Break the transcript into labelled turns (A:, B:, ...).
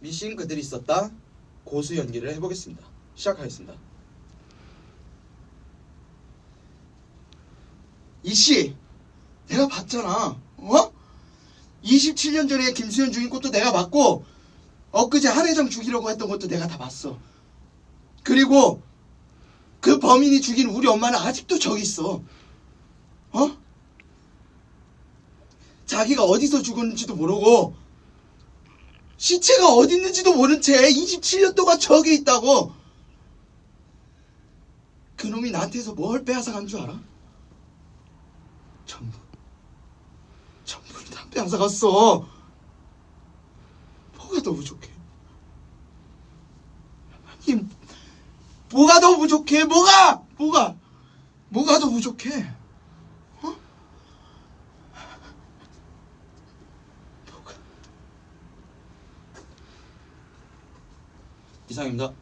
A: 미신 그들이 썼다 고수 연기를 해보겠습니다. 시작하겠습니다. 이씨, 내가 봤잖아. 어? 27년 전에 김수현 죽인 것도 내가 봤고 엊그제 한혜정 죽이려고 했던 것도 내가 다 봤어. 그리고 그 범인이 죽인 우리 엄마는 아직도 저기 있어. 어? 자기가 어디서 죽었는지도 모르고 시체가 어디 있는지도 모른 채 27년 동안 저기 있다고. 그놈이 나한테서 뭘 빼앗아 간 줄 알아? 전부. 전부를 다 빼앗아 갔어. 뭐가 더 부족해? 이 뭐가 더 부족해? 뭐가? 뭐가? 뭐가 더 부족해? 어? 뭐가? 이상입니다.